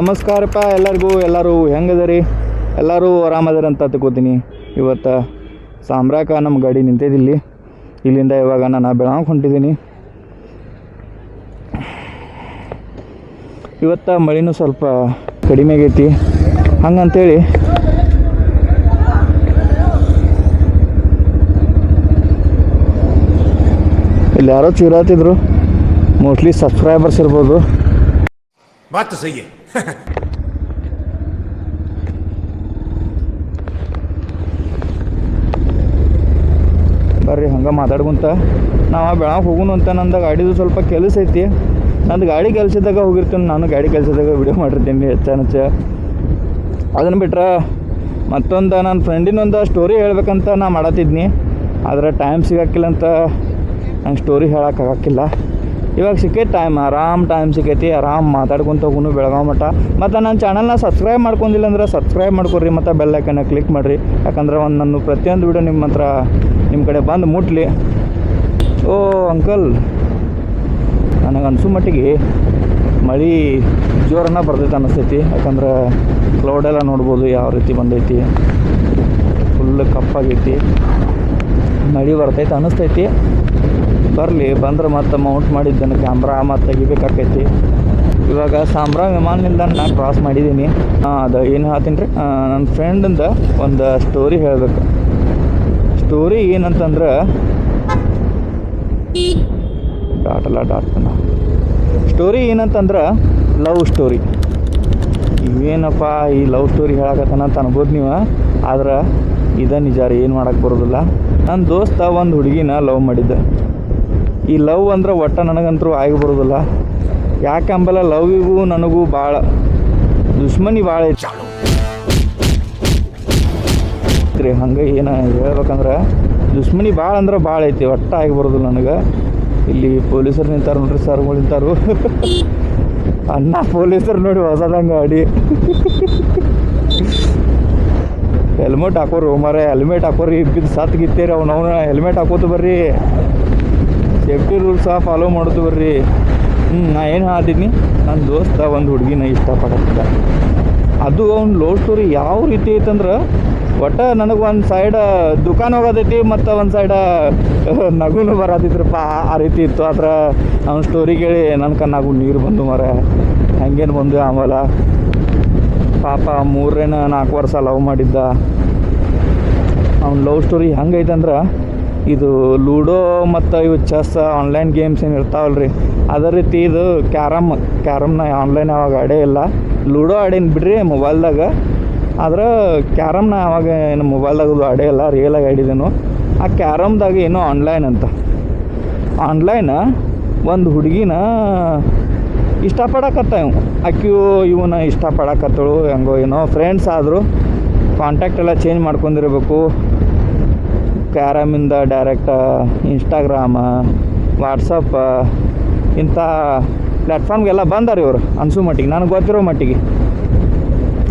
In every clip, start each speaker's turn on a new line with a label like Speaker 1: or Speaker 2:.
Speaker 1: ನಮಸ್ಕಾರಪ್ಪ ಎಲ್ಲರಿಗೂ, ಎಲ್ಲರೂ ಹೆಂಗದರಿ ಎಲ್ಲರೂ ಆರಾಮದಾರ ಅಂತ ತಗೋತೀನಿ ಇವತ್ತು ಸಾಮ್ರಾಕ ನಮ್ಮ ಗಾಡಿ ನಿಂತಿದ್ದಿಲ್ಲಿ ಇಲ್ಲಿಂದ ಇವಾಗ ನಾನು ಬೆಳಗ್ಗೆ ಹೊಂಟಿದ್ದೀನಿ. ಇವತ್ತು ಮಳೆನೂ ಸ್ವಲ್ಪ ಕಡಿಮೆ ಆಗೈತಿ. ಹಂಗಂತೇಳಿ ಇಲ್ಲಿ ಯಾರೋ ಚೀರಾತಿದ್ರು. ಮೋಸ್ಟ್ಲಿ ಸಬ್ಸ್ಕ್ರೈಬರ್ಸ್ ಇರ್ಬೋದು.
Speaker 2: ಮತ್ತು
Speaker 1: ಬರ್ರಿ, ಹಂಗೆ ಮಾತಾಡ್ಕೊಂತ. ನಾವು ಬೆಳಗ್ಗೆ ಹೋಗುನು ಅಂತ ನಂದು ಗಾಡಿದು ಸ್ವಲ್ಪ ಕೆಲಸ ಐತಿ. ನಂದು ಗಾಡಿ ಕೆಲಸದಾಗ ಹೋಗಿರ್ತೀನಿ. ನಾನು ಗಾಡಿ ಕೆಲಸದಾಗ ವಿಡಿಯೋ ಮಾಡಿರ್ತೀನಿ ಹೆಚ್ಚಾನೆಚ್ಚ ಅದನ್ನು ಬಿಟ್ರೆ ಮತ್ತೊಂದು ನನ್ನ ಫ್ರೆಂಡಿನೊಂದು ಸ್ಟೋರಿ ಹೇಳ್ಬೇಕಂತ ನಾ ಮಾಡತ್ತಿದ್ನಿ. ಆದರೆ ಟೈಮ್ ಸಿಗಕ್ಕಿಲ್ಲ ಅಂತ ನಂಗೆ ಸ್ಟೋರಿ ಹೇಳೋಕ್ಕಾಗಕ್ಕಿಲ್ಲ ಇವಾಗ ಸಿಕ್ಕೈತೆ ಟೈಮ್ ಆರಾಮ್ ಟೈಮ್ ಸಿಕ್ಕೈತಿ, ಆರಾಮ್ ಮಾತಾಡ್ಕೊಂತ ಹೋಗುನು ಬೆಳಗಾವ್ ಮಟ್ಟ ಮತ್ತು ನನ್ನ ಚಾನಲ್ನ ಸಬ್ಸ್ಕ್ರೈಬ್ ಮಾಡ್ಕೊಂಡಿಲ್ಲ ಅಂದ್ರೆ ಸಬ್ಸ್ಕ್ರೈಬ್ ಮಾಡ್ಕೊರಿ ಮತ್ತು ಬೆಲ್ ಐಕನ್ನ ಕ್ಲಿಕ್ ಮಾಡಿರಿ. ಯಾಕಂದ್ರೆ ಒಂದು ನನ್ನ ಪ್ರತಿಯೊಂದು ವಿಡಿಯೋ ನಿಮ್ಮ ಹತ್ರ ನಿಮ್ಮ ಕಡೆ ಬಂದು ಮುಟ್ಲಿ. ಓ ಅಂಕಲ್ ನನಗೆ ಅನ್ಸು ಮಟ್ಟಿಗೆ ಮಳೆ ಜೋರನ್ನ ಬರ್ತೈತೆ ಅನ್ನಿಸ್ತೈತಿ ಯಾಕಂದ್ರೆ ಕ್ಲೌಡೆಲ್ಲ ನೋಡ್ಬೋದು, ಯಾವ ರೀತಿ ಬಂದೈತಿ. ಫುಲ್ ಕಪ್ಪಾಗೈತಿ. ಮಳೆ ಬರ್ತೈತೆ ಅನ್ನಿಸ್ತೈತಿ ಬರಲಿ ಬಂದ್ರೆ ಮತ್ತೆ ಮೌಂಟ್ ಮಾಡಿದ್ದೇನೆ ಕ್ಯಾಮ್ರಾ ಮತ್ತು ತೆಗಿಬೇಕಾಕೈತಿ ಇವಾಗ ಸಾಂಬ್ರಾ ವಿಮಾನ ನಿಲ್ದಾಣ ಕ್ರಾಸ್ ಮಾಡಿದ್ದೀನಿ. ಅದು ಏನು ಹೇಳ್ತೀನಿ ರೀ ನನ್ನ ಫ್ರೆಂಡಿಂದ ಒಂದು ಸ್ಟೋರಿ ಹೇಳಬೇಕು. ಸ್ಟೋರಿ ಏನಂತಂದ್ರೆ, ಡಾಟಲ್ಲ ಡಾಟ್ನ ಸ್ಟೋರಿ ಏನಂತಂದ್ರೆ ಲವ್ ಸ್ಟೋರಿ ಇವೇನಪ್ಪ ಈ ಲವ್ ಸ್ಟೋರಿ ಹೇಳಕತ್ತಾನ ಅಂತ ಅನ್ಬೋದು ನೀವು? ಆದ್ರೆ, ಇದ ನಿಜ ರೀ, ಏನು ಮಾಡಕ್ಕೆ ಬರೋದಿಲ್ಲ. ನನ್ನ ದೋಸ್ತ ಒಂದು ಹುಡುಗಿನ ಲವ್ ಮಾಡಿದ್ದೆ. ಈ ಲವ್ ಅಂದ್ರೆ ಒಟ್ಟು ನನಗಂತೂ ಆಗಿ ಬರೋದಿಲ್ಲ. ಯಾಕಂಬಲ್ಲ ಲವ್ವಿಗೂ ನನಗೂ ಭಾಳ ದುಶ್ಮನಿ ಭಾಳ ಐತಿ. ರೀ, ಹಂಗೆ ಏನು ಹೇಳ್ಬೇಕಂದ್ರೆ, ದುಶ್ಮನಿ ಭಾಳ ಅಂದ್ರೆ ಭಾಳ ಐತಿ, ಒಟ್ಟು ಆಗಿ ಬರೋದಿಲ್ಲ ನನಗೆ. ಇಲ್ಲಿ ಪೊಲೀಸರು ನಿಂತಾರ ನೋಡ್ರಿ, ಸರ್ಗಳು ನಿಂತಾರು. ಅಣ್ಣ ಪೊಲೀಸರು ನೋಡಿ ಹೊಸದಂಗೆ ಅಡಿ. ಹೆಲ್ಮೆಟ್ ಹಾಕೋರು ಮಾರೆ ಹೆಲ್ಮೆಟ್ ಹಾಕೋರಿ ಬಿದ್ದು ಸತ್ ಗಿತ್ತೇರಿ ಅವ್ನು ಹೆಲ್ಮೆಟ್ ಹಾಕೋತು ಬರ್ರಿ. ಸೇಫ್ಟಿ ರೂಲ್ಸ ಫಾಲೋ ಮಾಡೋದು ಬರ್ರಿ. ಹ್ಞೂ ನಾ ಏನು ಹೇಳ್ತೀನಿ ನನ್ನ ದೋಸ್ತ ಒಂದು ಹುಡುಗಿನ ಇಷ್ಟಪಡತ್ತಿದ್ದ. ಅದು ಅವ್ನ ಲವ್ ಸ್ಟೋರಿ ಯಾವ ರೀತಿ ಐತಂದ್ರೆ, ಒಟ್ಟು ನನಗೆ ಒಂದು ಸೈಡ ದುಕಾನ್ ಹೋಗೋದೈತಿ ಮತ್ತು ಒಂದು ಸೈಡ ನಗುನು ಬರೋದಿದ್ರಪ್ಪ. ಆ- ಆ ರೀತಿ ಇತ್ತು. ಆದ್ರೆ ಅವ್ನ ಸ್ಟೋರಿ ಕೇಳಿ ನನ್ನ ನಗು ನೀರು ಬಂದು ಮರ ಹಂಗೇನು ಬಂದು ಆಮೇಲೆ. ಪಾಪ ಮೂರೇನ ನಾಲ್ಕು ವರ್ಷ ಲವ್ ಮಾಡಿದ್ದ. ಅವ್ನ ಲವ್ ಸ್ಟೋರಿ ಹೆಂಗೈತಂದ್ರೆ ಇದು ಲೂಡೋ ಮತ್ತು ಇವು ಚೆಸ್ ಆನ್ಲೈನ್ ಗೇಮ್ಸ್ ಏನು ಇರ್ತಾವಲ್ಲ ರೀ ಅದೇ ರೀತಿ ಇದು ಕ್ಯಾರಮ್ ಕ್ಯಾರಮ್ನ ಆನ್ಲೈನ್ ಯಾವಾಗ ಆಡೇ ಇಲ್ಲ. ಲೂಡೋ ಆಡೇನು ಬಿಡ್ರಿ ಮೊಬೈಲ್ದಾಗ ಆದ್ರೆ ಕ್ಯಾರಮ್ನ ಯಾವಾಗ ಏನು ಮೊಬೈಲ್ದಾಗ ಅದು ಆಡೇ ಇಲ್ಲ ರಿಯಲಾಗಿ ಆಡಿದೇನು. ಆ ಕ್ಯಾರಮ್ದಾಗ ಏನೋ ಆನ್ಲೈನ್ ಅಂತ. ಆನ್ಲೈನ ಒಂದು ಹುಡುಗಿನ ಇಷ್ಟಪಡಕತ್ತ ಇವ್ ಅಕ್ಕಿಯು ಇವನ ಇಷ್ಟಪಡಕತ್ತಳು, ಹೆಂಗೋ ಏನೋ ಫ್ರೆಂಡ್ಸ್ ಆದರು. ಕಾಂಟ್ಯಾಕ್ಟ್ ಎಲ್ಲ ಚೇಂಜ್ ಮಾಡ್ಕೊಂಡಿರ್ಬೇಕು. ಕ್ಯಾರಮಿಂದ ಡೈರೆಕ್ಟ್ ಇನ್ಸ್ಟಾಗ್ರಾಮ ವಾಟ್ಸಪ್ಪ ಇಂಥ ಪ್ಲ್ಯಾಟ್ಫಾರ್ಮ್ಗೆಲ್ಲ ಬಂದಾರ ಇವರು, ಅನ್ಸೋ ಮಟ್ಟಿಗೆ, ನನಗೆ ಗೊತ್ತಿರೋ ಮಟ್ಟಿಗೆ.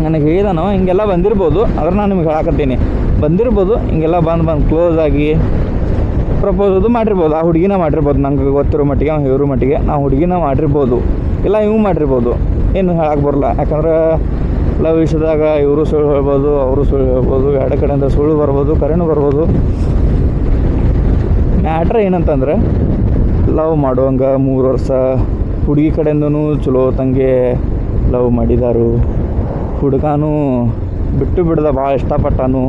Speaker 1: ನನಗೆ ಹೇಳಿದಾನು, ಹಿಂಗೆಲ್ಲ ಬಂದಿರ್ಬೋದು, ಆದ್ರೆ ನಾನು ನಿಮ್ಗೆ ಹೇಳಕತ್ತೀನಿ. ಬಂದಿರ್ಬೋದು, ಹಿಂಗೆಲ್ಲ ಬಂದು ಬಂದು ಕ್ಲೋಸ್ ಆಗಿ ಪ್ರಪೋಸ್ ಅದು ಮಾಡಿರ್ಬೋದು, ಆ ಹುಡುಗಿನ ಮಾಡಿರ್ಬೋದು, ನಂಗೆ ಗೊತ್ತಿರೋ ಮಟ್ಟಿಗೆ ಅವ್ನು ಹೇರೋ ಮಟ್ಟಿಗೆ ನಾವು ಹುಡುಗಿನ ಮಾಡಿರ್ಬೋದು, ಇಲ್ಲ ಇವು ಮಾಡಿರ್ಬೋದು, ಏನು ಹೇಳಕ್ಕೆ ಬರಲ್ಲ. ಯಾಕಂದ್ರೆ ಲವ್ ವಿಷಯದಾಗ ಇವರು ಸುಳ್ಳು ಹೇಳ್ಬೋದು, ಅವರು ಸುಳ್ಳು ಹೇಳ್ಬೋದು, ಎರಡು ಕಡೆಯಿಂದ ಸುಳ್ಳು ಬರ್ಬೋದು, ಕರೆನೂ ಬರ್ಬೋದು. ಮ್ಯಾಟ್ರ್ ಏನಂತಂದ್ರೆ, ಲವ್ ಮಾಡುವಂಗ ಮೂರು ವರ್ಷ, ಹುಡುಗಿ ಕಡೆಯಿಂದನೂ ಚಲೋ ತಂಗೆ ಲವ್ ಮಾಡಿದಾರು. ಹುಡುಗನೂ ಬಿಟ್ಟು ಬಿಡ್ದ ಭಾಳ ಇಷ್ಟಪಟ್ಟಾನು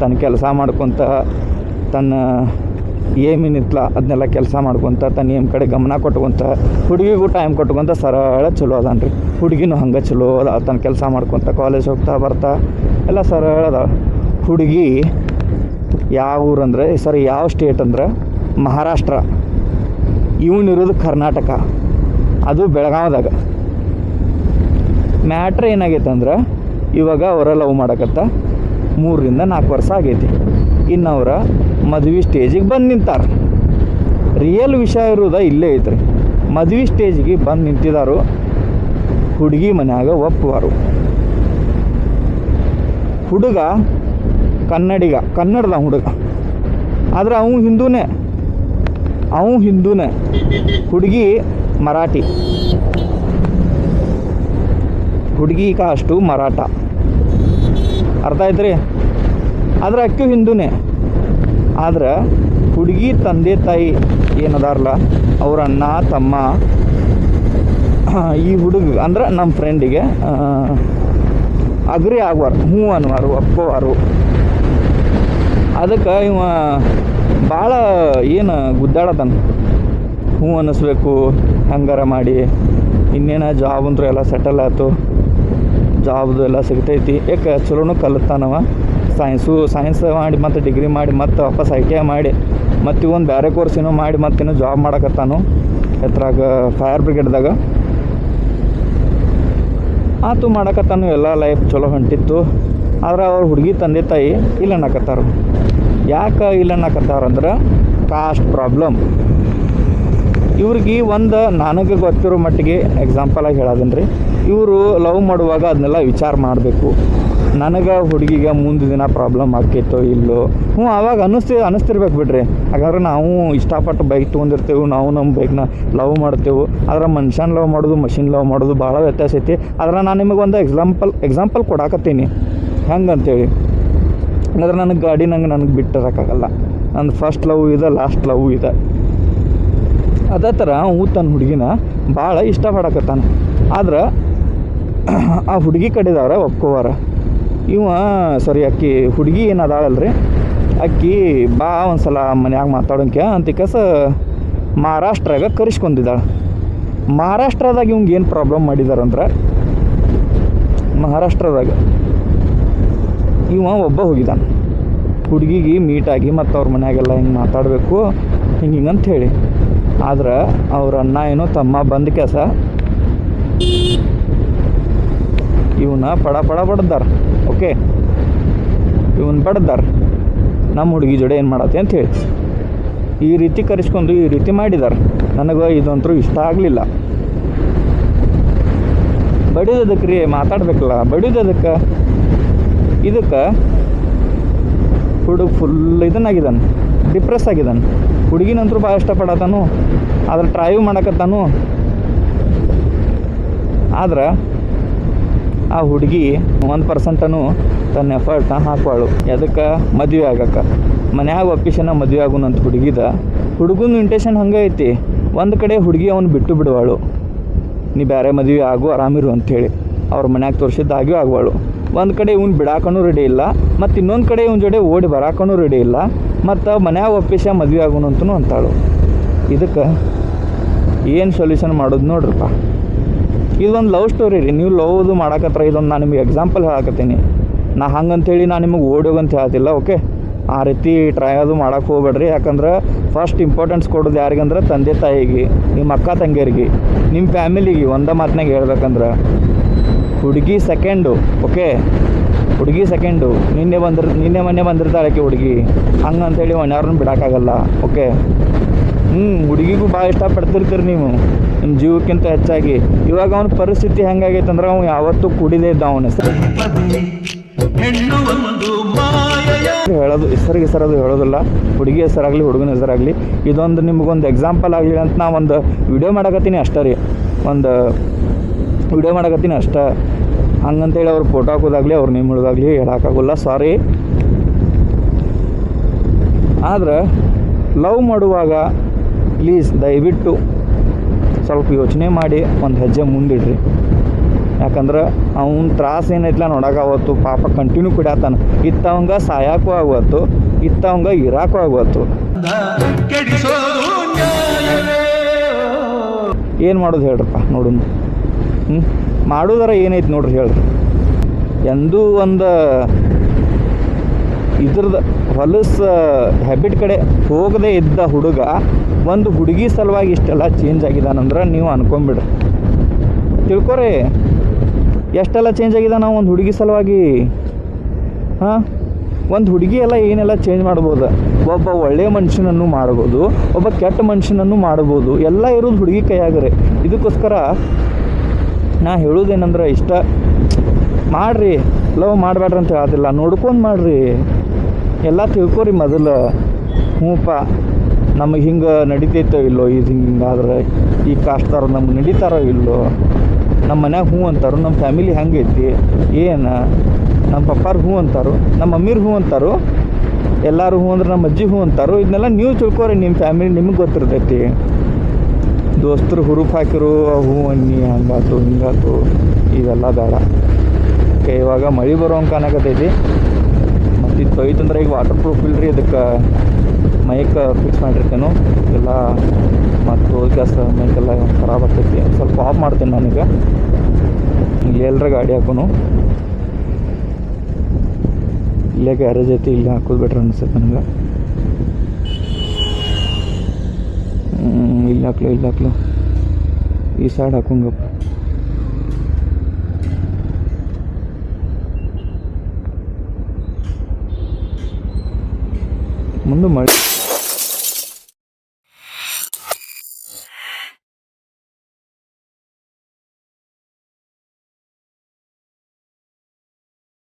Speaker 1: ತನ್ನ ಕೆಲಸ ಮಾಡ್ಕೊತ ತನ್ನ ಏನೇನಿತ್ಲ ಅದನ್ನೆಲ್ಲ ಕೆಲಸ ಮಾಡ್ಕೊತ ತನ್ನ ಏಮ್ ಕಡೆ ಗಮನ ಕೊಟ್ಕೊಂತ, ಹುಡುಗಿಗೂ ಟೈಮ್ ಕೊಟ್ಕೊಂತ ಸರಳ ಚಲೋ ಅದಾನ ರೀ. ಹುಡುಗಿನೂ ಹಂಗೆ ಚಲೋ ಅದ ತನ್ನ ಕೆಲಸ ಮಾಡ್ಕೊತ ಕಾಲೇಜ್ ಹೋಗ್ತಾ ಬರ್ತಾ, ಎಲ್ಲ ಸರಳ ಅದ ಹುಡುಗಿ ಯಾವ ಊರಂದ್ರೆ ಸರಿ ಯಾವ ಸ್ಟೇಟ್ ಅಂದ್ರೆ, ಮಹಾರಾಷ್ಟ್ರ. ಇವನಿರೋದು ಕರ್ನಾಟಕ. ಅದು ಬೆಳಗಾವ್ದಾಗ. ಮ್ಯಾಟ್ರ್ ಏನಾಗೈತೆ ಅಂದ್ರೆ ಇವಾಗ ಅವರ ಲವ್ ಮಾಡಕತ್ತ ಮೂರರಿಂದ ನಾಲ್ಕು ವರ್ಷ ಆಗೈತಿ. ಇನ್ನು ಅವರ ಮದ್ವೆ ಸ್ಟೇಜಿಗೆ ಬಂದು ನಿಂತಾರ. ರಿಯಲ್ ವಿಷಯ ಇರೋದ ಇಲ್ಲೇ ಐತ್ರಿ. ಮದುವೆ ಸ್ಟೇಜಿಗೆ ಬಂದು ನಿಂತಿದ್ದಾರು ಹುಡುಗಿ ಮನ್ಯಾಗ ಒಪ್ಪುವರು ಹುಡುಗ ಕನ್ನಡಿಗ, ಕನ್ನಡದ ಹುಡುಗ. ಆದ್ರೆ ಅವನು ಹಿಂದೂನೇ. ಅವು ಹಿಂದೂನೇ. ಹುಡುಗಿ ಮರಾಠಿ. ಹುಡುಗಿ ಕಾಷ್ಟು ಮರಾಠ. ಅರ್ಥ ಆಯ್ತು ರೀ ಆದ್ರೆ ಅಕ್ಕಿ ಹಿಂದೂನೇ. ಆದ್ರೆ ಹುಡುಗಿ ತಂದೆ ತಾಯಿ ಏನದಾರಲ್ಲ ಅವ್ರ ಅಣ್ಣ, ತಮ್ಮ, ಈ ಹುಡುಗ, ಅಂದ್ರೆ ನಮ್ಮ ಫ್ರೆಂಡಿಗೆ ಅಗ್ರಿ ಆಗುವಾರು ಹ್ಞೂ ಅನ್ನುವಾರು ಅಪ್ಪವಾರು ಅದಕ್ಕೆ ಇವ ಭಾಳ ಏನು ಗುದ್ದಾಡತಾನ ಹ್ಞೂ ಅನ್ನಿಸ್ಬೇಕು ಹಂಗಾರ ಮಾಡಿ. ಇನ್ನೇನು ಜಾಬ್ ಅಂತೂ ಎಲ್ಲ ಸೆಟಲ್ ಆಯ್ತು ಜಾಬ್ದು ಎಲ್ಲ ಸಿಗ್ತೈತಿ. ಯಾಕೆ, ಚಲೋನು ಕಲಿತಾನವ. ಸೈನ್ಸು ಸೈನ್ಸ್ ಮಾಡಿ ಮತ್ತು ಡಿಗ್ರಿ ಮಾಡಿ ಮತ್ತು ವಾಪಸ್ ಐ ಟಿ ಐ ಮಾಡಿ ಮತ್ತು ಒಂದು ಬೇರೆ ಕೋರ್ಸ್ ಏನೋ ಮಾಡಿ ಮತ್ತಿನ್ನೂ ಜಾಬ್ ಮಾಡಕತ್ತಾನು ಎತ್ರಾಗ ಫೈರ್ ಬ್ರಿಗೇಡ್ದಾಗ ಆತು ಮಾಡಕತ್ತಾನು ಎಲ್ಲ ಲೈಫ್ ಚಲೋ ಹೊಂಟಿತ್ತು. ಆದ್ರೆ ಅವ್ರ ಹುಡುಗಿ ತಂದೆ ತಾಯಿ ಇಲ್ಲ ಅನ್ನಕತ್ತಾರ ಯಾಕೆ ಇಲ್ಲ ಕಾಸ್ಟ್ ಪ್ರಾಬ್ಲಮ್ ಇವ್ರಿಗೆ ಒಂದು ನನಗೆ ಗೊತ್ತಿರೋ ಮಟ್ಟಿಗೆ ಎಕ್ಸಾಂಪಲಾಗಿ ಆಗಿ ರೀ ಇವರು ಲವ್ ಮಾಡುವಾಗ ಅದನ್ನೆಲ್ಲ ವಿಚಾರ ಮಾಡಬೇಕು. ನನಗೆ ಹುಡುಗಿಗೆ ಮುಂದೆ ದಿನ ಪ್ರಾಬ್ಲಮ್ ಆಕೈತೋ ಇಲ್ಲೋ? ಹ್ಞೂ, ಅವಾಗ ಅನ್ನಿಸ್ತಿ, ಅನ್ನಿಸ್ತಿರ್ಬೇಕು ಬಿಡ್ರಿ. ಹಾಗಾದ್ರೆ ನಾವು ಇಷ್ಟಪಟ್ಟು ಬೈಕ್ ತೊಗೊಂಡಿರ್ತೇವೆ, ನಾವು ನಮ್ಮ ಬೈಕ್ನ ಲವ್ ಮಾಡ್ತೇವೆ. ಆದ್ರೆ ಮನುಷ್ಯನ ಲವ್ ಮಾಡೋದು ಮಷಿನ್ ಲವ್ ಮಾಡೋದು ಭಾಳ ವ್ಯತ್ಯಾಸ ಐತಿ. ಆದ್ರೆ ನಾನು ನಿಮಗೆ ಒಂದು ಎಕ್ಸಾಂಪಲ್ ಎಕ್ಸಾಂಪಲ್ ಕೊಡಾಕತ್ತೀನಿ. ಹೆಂಗೆ ಅಂತೇಳಿ ಹಂಗಾದ್ರೆ ನನಗೆ ಗಾಡಿ ನಂಗೆ, ನನಗೆ ಬಿಟ್ಟಿರೋಕ್ಕಾಗಲ್ಲ. ನನ್ನ ಫಸ್ಟ್ ಲವ್ ಇದೆ ಲಾಸ್ಟ್ ಲವ್ ಇದೆ. ಅದೇ ಥರ ಅವು ತನ್ನ ಹುಡುಗಿನ ಭಾಳ ಇಷ್ಟಪಡಕತ್ತಾನೆ. ಆದ್ರೆ, ಆ ಹುಡುಗಿ ಕಡೆದವ್ರೆ ಒಪ್ಕೋವಾರ. ಇವ, ಸರಿ, ಅಕ್ಕಿ ಹುಡುಗಿ ಅದಾಳಲ್ರಿ ಅಕ್ಕಿ ಬಾ ಒಂದು ಸಲ ಮನ್ಯಾಗ ಮಾತಾಡೋಂಕೆ ಅಂತಿಕಸ ಮಹಾರಾಷ್ಟ್ರಾಗ ಕರೆಸ್ಕೊಂಡಿದ್ದಾಳೆ. ಮಹಾರಾಷ್ಟ್ರದಾಗ ಇವಂಗೆ ಏನು ಪ್ರಾಬ್ಲಮ್ ಮಾಡಿದಾರಂದ್ರೆ ಮಹಾರಾಷ್ಟ್ರದಾಗ ಇವ ಒಬ್ಬ ಹೋಗಿದ್ದಾನೆ ಹುಡುಗಿಗೆ ಮೀಟಾಗಿ ಮತ್ತು ಅವ್ರ ಮನ್ಯಾಗೆಲ್ಲ ಹಿಂಗೆ ಮಾತಾಡಬೇಕು, ಹಿಂಗೆ ಹಿಂಗೆ ಅಂತ ಹೇಳಿ. ಆದ್ರೆ ಅವ್ರ ಅಣ್ಣ ಏನು ತಮ್ಮ ಬಂದ ಕೆಲಸ. ಇವನ್ನ ಪಡ ಪಡ ಬಡ್ದಾರ. ಓಕೆ ಇವನು ಬಡ್ದಾರ. ನಮ್ಮ ಹುಡುಗಿ ಜೋಡಿ ಏನು ಮಾಡತ್ತೆ ಅಂತ ಹೇಳಿ. ಈ ರೀತಿ ಕರೆಸ್ಕೊಂಡು ಈ ರೀತಿ ಮಾಡಿದಾರೆ. ನನಗೆ ಇದಂತರೂ ಇಷ್ಟ ಆಗಲಿಲ್ಲ. ಬಡಿಯೋದಕ್ಕೆ ರೀ ಮಾತಾಡ್ಬೇಕಲ್ಲ ಬಡಿಯೋದಕ್ಕೆ ಇದಕ್ಕೆ ಹುಡುಗ ಫುಲ್ ಇದನ್ನಾಗಿದ್ದಾನೆ ಡಿಪ್ರೆಸ್ ಆಗಿದ್ದಾನೆ ಹುಡುಗಿನಂತರೂ ಭಾಳ ಇಷ್ಟಪಡತ್ತಾನು ಆದ್ರೆ ಟ್ರೈವ್ ಮಾಡಕತ್ತಾನು. ಆದ್ರೆ ಆ ಹುಡುಗಿ ಒಂದು ಪರ್ಸೆಂಟನು ತನ್ನ ಎಫರ್ಟ್ನ ಹಾಕ್ವಾಳು. ಎದಕ್ಕೆ? ಮದುವೆ ಆಗಕ್ಕೆ. ಮನ್ಯಾಗ ಒಪ್ಪಿಸನ ಮದುವೆ ಆಗುನಂತ ಹುಡುಗಿದ. ಹುಡುಗನ ಇಂಟೆನ್ಷನ್ ಹಂಗೆ ಐತಿ. ಒಂದು ಕಡೆ ಹುಡುಗಿ ಅವನು ಬಿಟ್ಟು ಬಿಡುವಾಳು. ನೀ ಬೇರೆ ಮದುವೆ ಆಗು, ಆರಾಮಿರು ಅಂಥೇಳಿ ಅವ್ರ ಮನ್ಯಾಗ ತೋರಿಸಿದ್ದಾಗ್ಯೂ ಆಗ್ವಾಳು. ಒಂದು ಕಡೆ ಇವ್ನು ಬಿಡಾಕನೂ ರೆಡಿ ಇಲ್ಲ, ಮತ್ತು ಇನ್ನೊಂದು ಕಡೆ ಇವ್ನ ಜೋಡಿ ಓಡಿ ಬರಾಕನೂ ರೆಡಿ ಇಲ್ಲ, ಮತ್ತು ಮನ್ಯಾಗ ಒಪ್ಪಿಸ ಮದುವೆ ಆಗುನಂತೂ ಅಂತಾಳು. ಇದಕ್ಕೆ ಏನು ಸೊಲ್ಯೂಷನ್ ಮಾಡೋದು ನೋಡ್ರಪ್ಪ. ಇದೊಂದು ಲವ್ ಸ್ಟೋರಿ ರೀ. ನೀವು ಲವ್ದು ಮಾಡಕತ್ರ, ಇದೊಂದು ನಾನು ನಿಮಗೆ ಎಕ್ಸಾಂಪಲ್ ಹೇಳಕತ್ತೀನಿ. ನಾ ಹಂಗಂತೇಳಿ ನಾನು ನಿಮಗೆ ಓಡೋಗಂತ ಹೇಳ್ತಿಲ್ಲ ಓಕೆ ಆ ರೀತಿ ಟ್ರೈ ಅದು ಮಾಡಕ್ಕೆ ಹೋಗ್ಬೇಡ್ರಿ. ಯಾಕಂದ್ರೆ ಫಸ್ಟ್ ಇಂಪಾರ್ಟೆನ್ಸ್ ಕೊಡೋದು ಯಾರಿಗಂದ್ರೆ ತಂದೆ ತಾಯಿಗೆ, ನಿಮ್ಮ ಅಕ್ಕ ತಂಗಿಯರಿಗೆ, ನಿಮ್ಮ ಫ್ಯಾಮಿಲಿಗೆ ಒಂದೇ ಮಾತಿನಾಗ ಹೇಳ್ಬೇಕಂದ್ರೆ, ಹುಡುಗಿ ಸೆಕೆಂಡು ಓಕೆ ಹುಡುಗಿ ಸೆಕೆಂಡು ನಿನ್ನೆ ಬಂದಿರ್, ನಿನ್ನೆ ಮೊನ್ನೆ ಬಂದಿರ್ತಾಳೆ ಆಕೆ ಹುಡುಗಿ. ಹಂಗಂತೇಳಿ ಮನೆಯವ್ರನ್ನ ಬಿಡೋಕ್ಕಾಗಲ್ಲ ಓಕೆ ಹ್ಞೂ ಹುಡುಗಿಗೂ ಭಾಳ ಇಷ್ಟಪಡ್ತಿರ್ತೀರಿ ನೀವು. ಜೀವಕ್ಕಿಂತ ಹೆಚ್ಚಾಗಿ. ಇವಾಗ ಅವನ ಪರಿಸ್ಥಿತಿ ಹೆಂಗಾಗೈತೆ ಅಂದ್ರೆ ಅವ್ನು ಯಾವತ್ತೂ ಕುಡಿದೇ ಇದ್ದ ಅವನ. ಹೇಳೋದು ಹೆಸರಿಗೆ ಹೆಸರದು ಹೇಳೋದಿಲ್ಲ. ಹುಡುಗಿ ಹೆಸರಾಗಲಿ, ಹುಡುಗನ ಹೆಸರಾಗಲಿ. ಇದೊಂದು ನಿಮಗೊಂದು ಎಕ್ಸಾಂಪಲ್ ಆಗಲಿ ಅಂತ ನಾ ಒಂದು ವಿಡಿಯೋ ಮಾಡಕತ್ತೀನಿ ಅಷ್ಟೇ ರೀ. ಒಂದು ವಿಡಿಯೋ ಮಾಡಕತ್ತೀನಿ ಅಷ್ಟೇ. ಹಂಗಂತೇಳಿ ಅವ್ರು ಫೋಟೋ ಹಾಕೋದಾಗಲಿ, ಅವ್ರು ನಿಮ್ಮ ಹುಡುಗಾಗಲಿ ಹೇಳೋಕ್ಕಾಗಲ್ಲ. ಸಾರಿ ಆದ್ರೆ ಲವ್ ಮಾಡುವಾಗ ಪ್ಲೀಸ್ ದಯವಿಟ್ಟು ಸ್ವಲ್ಪ ಯೋಚನೆ ಮಾಡಿ ಒಂದು ಹೆಜ್ಜೆ ಮುಂದಿಡ್ರಿ. ಯಾಕಂದ್ರೆ ಅವ್ನ ತ್ರಾಸ ನೋಡಕ್ಕೆ ಅವತ್ತು ಪಾಪ ಕಂಟಿನ್ಯೂ ಕುಡಿಯತ್ತಾನ ಇತ್ತವಂಗ ಸಾಯಕ್ಕೂ ಆಗುವತ್ತು ಇತ್ತವಂಗ ಇರಾಕೂ ಆಗುವತ್ತು ಏನು ಮಾಡೋದು ಹೇಳ್ರಪ್ಪ ನೋಡೋಣ ಹ್ಞೂ ಮಾಡೋದಾರ ಏನೈತಿ ನೋಡ್ರಿ ಹೇಳ್ರಿ. ಎಂದೂ ಒಂದು ಇದ್ರದ್ದು ಹೊಲಸ ಹ್ಯಾಬಿಟ್ ಕಡೆ ಹೋಗದೇ ಇದ್ದ ಹುಡುಗ ಒಂದು ಹುಡುಗಿ ಸಲುವಾಗಿ ಇಷ್ಟೆಲ್ಲ ಚೇಂಜ್ ಆಗಿದಾನಂದ್ರೆ ನೀವು ಅನ್ಕೊಂಬಿಡ್ರಿ. ತಿಳ್ಕೊರಿ, ಎಷ್ಟೆಲ್ಲ ಚೇಂಜ್ ಆಗಿದೆ ನಾವು ಒಂದು ಹುಡುಗಿ ಸಲುವಾಗಿ? ಹಾಂ? ಒಂದು ಹುಡುಗಿ ಎಲ್ಲ ಏನೆಲ್ಲ ಚೇಂಜ್ ಮಾಡ್ಬೋದು? ಒಬ್ಬ ಒಳ್ಳೆಯ ಮನುಷ್ಯನನ್ನು ಮಾಡ್ಬೋದು, ಒಬ್ಬ ಕೆಟ್ಟ ಮನುಷ್ಯನನ್ನು ಮಾಡ್ಬೋದು, ಎಲ್ಲ ಇರೋದು ಹುಡುಗಿ ಕೈಯಾಗ್ರಿ. ಇದಕ್ಕೋಸ್ಕರ ನಾ ಹೇಳೋದೇನಂದ್ರೆ ಇಷ್ಟ, ಮಾಡ್ರಿ, ಲವ್ ಮಾಡಬೇಡ್ರಿ ಅಂತ ಹೇಳೋದಿಲ್ಲ, ನೋಡ್ಕೊಂಡು ಮಾಡ್ರಿ. ಎಲ್ಲ ತಿಳ್ಕೊರಿ ಮೊದಲು. ಹ್ಞೂಪ ನಮಗೆ ಹಿಂಗೆ ನಡಿತೈತೋ ಇಲ್ಲೋ, ಇದು ಹಿಂಗೆ ಹಿಂಗಾದ್ರೆ ಈ ಕಾಸ್ತಾರೋ ನಮ್ಗೆ ನಡೀತಾರೋ ಇಲ್ಲೋ. ನಮ್ಮ ಮನ್ಯಾಗ ಹ್ಞೂ ಅಂತಾರೋ, ನಮ್ಮ ಫ್ಯಾಮಿಲಿ ಹೆಂಗೈತಿ ಏನು, ನಮ್ಮ ಪಪ್ಪಾರು ಹ್ಞೂ ಅಂತಾರೋ, ನಮ್ಮ ಮಮ್ಮಿರು ಹ್ಞೂ ಅಂತಾರು, ಎಲ್ಲರೂ ಹ್ಞೂ ಅಂದ್ರೆ ನಮ್ಮ ಅಜ್ಜಿ ಹ್ಞೂ ಅಂತಾರೋ, ಇದನ್ನೆಲ್ಲ ನೀವು ತಿಳ್ಕೊರಿ ನಿಮ್ಮ ಫ್ಯಾಮಿಲಿ, ನಿಮಗೆ ಗೊತ್ತಿರ್ತೈತಿ. ದೋಸ್ತರು ಹುರುಪ್ ಹಾಕಿರು ಹೂ ಅನ್ನಿ, ಹಂಗಾತು ಹಿಂಗಾತು ಇವೆಲ್ಲ ಬೇಡ. ಓಕೆ ಇವಾಗ ಮಳೆ ಬರೋಂಗೆ ಕಾಣಕತ್ತೈತಿ ಇದು ಅಂದ್ರೆ ಈಗ ವಾಟರ್ ಪ್ರೂಫ್ ಇಲ್ರಿ ಇದಕ್ಕೆ ಮೈಕ್ ಫಿಕ್ಸ್ ಮಾಡಿರ್ತೇನೋ. ಎಲ್ಲ ಮತ್ತು ಗ್ಯಾಸ್ ಮೈಕೆಲ್ಲ ಖರಾಬ್ ಆಗ್ತೈತಿ. ಸ್ವಲ್ಪ ಆಫ್ ಮಾಡ್ತೇನೆ ನಾನೀಗ. ಇಲ್ಲಿ ಎಲ್ಲರ ಗಾಡಿ ಹಾಕೋನು. ಇಲ್ಲೇ ಗ್ಯಾರೇಜ್ ಐತಿ, ಇಲ್ಲಿ ಹಾಕೋದು ಬೆಟ್ರ್ ಅನಿಸುತ್ತೆ ನನಗೆ ಇಲ್ಲಿ ಹಾಕ್ಲು ಇಲ್ಲಿ ಹಾಕ್ಲು. ಈ ಸೈಡ್ ಹಾಕೊಂಗಪ್ಪ. ಮುಂದೆ ಮಳೆ